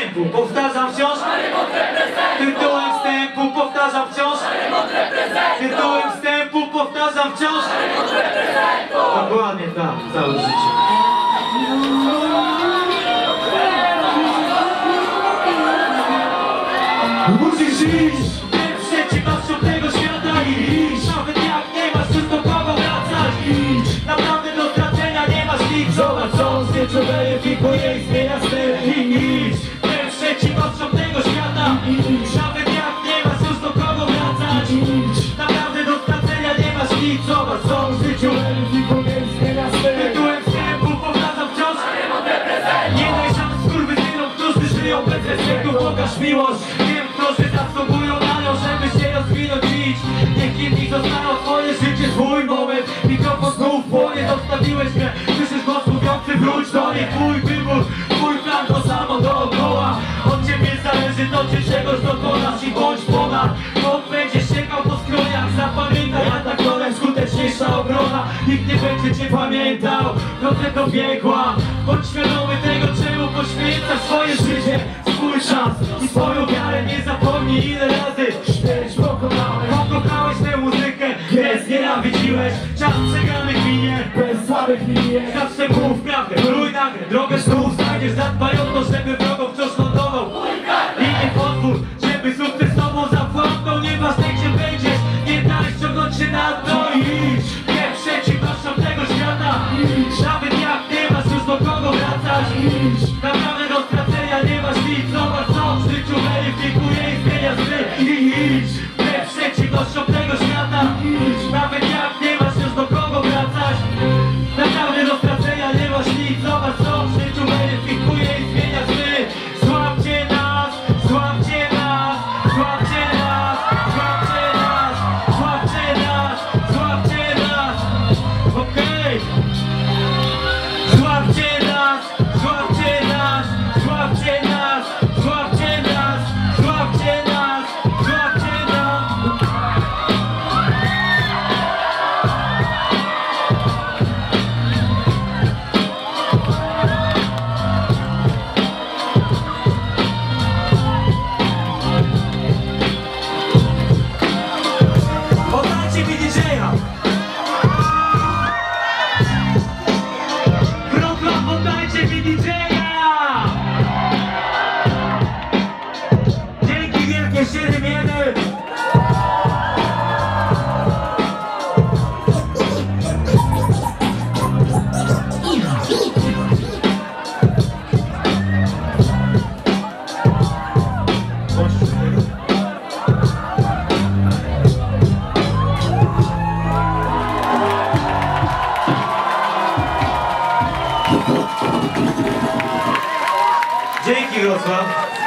wstępu powtarzam wciąż. Tytułem wstępu powtarzam wciąż. Tytułem wstępu powtarzam wciąż. Dokładnie tak, całe życie. Musisz iść. Przeciwnością tego miłość Wiem, którzy zasługują na nią, żeby się rozwinąć Idź, niech inni zostaną twoje życie Swój moment, mikrofon znów płonie Zostawiłeś mnie, słyszysz głos mówiący Wróć do niej, twój wybór Twój plan to samo dookoła. Od ciebie zależy to, czy czegoś dokonasz I bądź ponad, bo będziesz sięgał po skroniach. Zapamiętaj, atak to najskuteczniejsza obrona. Nikt nie będzie cię pamiętał, do biegła. Bądź i swoją wiarę Nie zapomnij ile razy. Śmierć pokonałeś Pokochałeś tę muzykę, nie znienawidziłeś Czas przegrany minie, bez słabych minie Zawsze mów prawdę, krój nagle. Drogę znów znajdziesz, zadbaj o to, żeby wrogom wciąż lądował. I nie pozwól, Dzięki Wrocław!